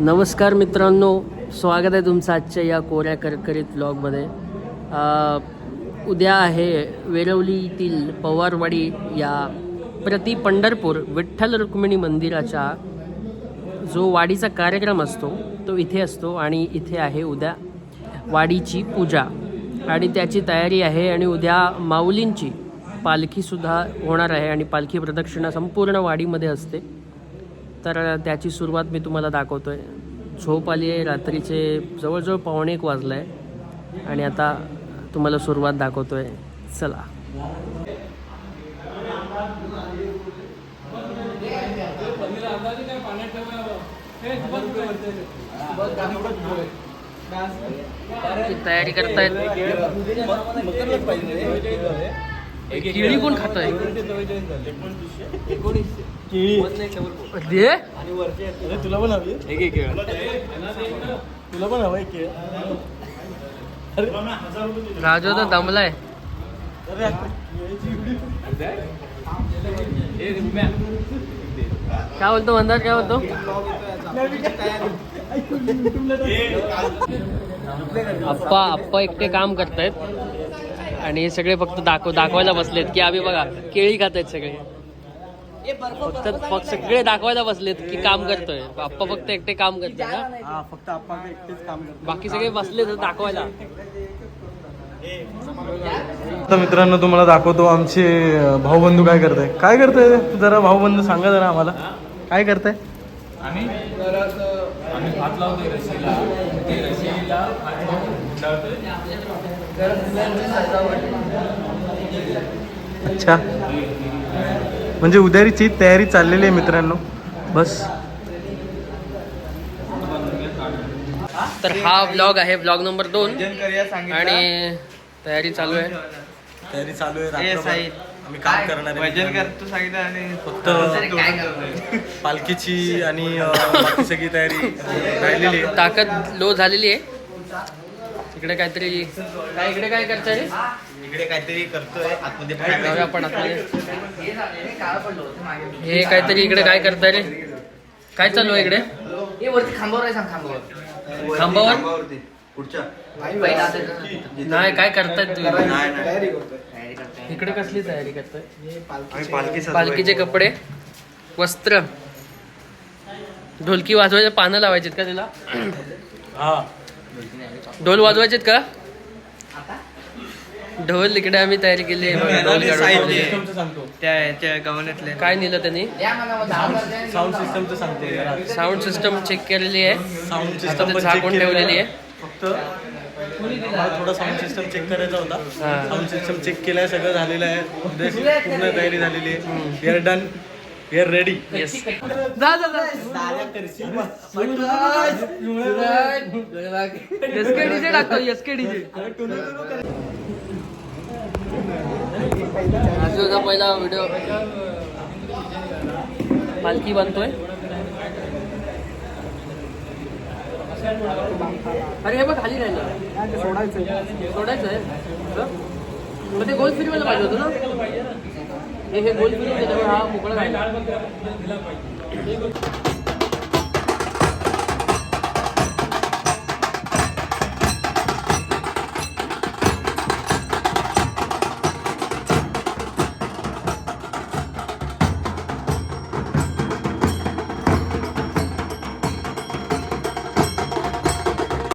नमस्कार मित्रांनो स्वागत आहे तुमचं आजच्या या कोऱ्या करकरीत ब्लॉगमध्ये उद्या आहे वेरवलीतील पवारवाडी या प्रति पंढरपूर विठ्ठल रुक्मिणी मंदिराच्या जो वाडीचा कार्यक्रम असतो तो इथे असतो आणि इथे आहे उद्या वाडीची पूजा. आणि त्याची तयारी आहे आणि उद्या माऊलींची पालखीसुद्धा होणार आहे आणि पालखी प्रदक्षिणा संपूर्ण वाडीमध्ये असते. तर त्याची सुरुवात मी तुम्हाला दाखवतो आहे झोप आली आहे रात्रीचे जवळजवळ पावणे एक वाजलं आहे आणि आता तुम्हाला सुरुवात दाखवतो आहे चला तयारी करतायत केळी कोण खात आहे? दे. अरे तुला पण हवी? तुला पण हवंय केळ. राजू तर दमलाय. काय बोलतो मंदार काय बोलतो? आप्पा आप्पा एकटे काम करतायत. आणि हे सगळे फक्त दाखव दाखवायला बसलेत की आम्ही बघा केळी खात आहेत सगळे फक्त फक्त सगळे दाखवायला बसलेत की काम करतोय. आप्पा फक्त एकटे काम करतोय ना हा फक्त आपण एकटेच काम करतो बाकी सगळे बसले दाखवायला. आता मित्रांनो तुम्हाला दाखवतो आमचे भाऊबंधू काय करताय. काय करताय? जरा भाऊबंधू सांगा जरा आम्हाला. काय करताय? आम्ही आम्ही भात लावतोय रशीला ते रशीला अच्छा. म्हणजे उद्याची तयारी चाललेली आहे मित्रांनो. बस. तर हा ब्लॉग आहे ब्लॉग नंबर दोन. आणि तयारी चालू आहे. तयारी चालू आहे. आम्ही काम करणार आहे करतो सांगितलं आणि फक्त पालखीची आणि बाकी सगळी तयारी राहिलेली आहे. ताकद लो झालेली आहे. इकडे काहीतरी काय इकडे काय करताय? रे इकडे काहीतरी करतोय आतमध्ये जाऊया आपण आतमध्ये. हे काहीतरी इकडे काय करताय रे? काय चालू आहे इकडे? हे वरती खांबावर आहे सांग खांबावर. खांबावर. पुढच्या. नाही काय करतायत तुम्ही? नाही नाही. तयारी करतोय. इकडे कसली तयारी करताय? आम्ही पालखी सजवायची. पालखीचे कपडे वस्त्र. ढोलकी वाजवायचे पानं लावायचेत का तिला? हा. ढोल वाजवायचेत का? ढोल इकडे आम्ही तयारी केली. आहे बघा, ढोल काढून ठेवली आहे. सांगतो. त्या याच्या गवण्यातले काय नेलं त्यांनी. साऊंड सिस्टमचं सांगतो जरा. साऊंड सिस्टम चेक केलेली आहे. साऊंड सिस्टम झाकून ठेवलेली आहे. फक्त मला थोडा साऊंड सिस्टम चेक करायचा होता. हा. साऊंड सिस्टम चेक केलाय सगळं झालेलं आहे. उद्या पूर्ण तयारी झालेली आहे. We are done we are ready yes जा जा जा. एसके डीजे टाकतो एसके डीजे आजचा पहिला व्हिडिओ पालखी बनतोय. अरे हे बघ खाली राहिलं. सोडायचं सोडायचं आहे मग ते गोल फिरवायला पाहिजे होतं ना? हे गोल फिरवून हा मोकळा राहिला.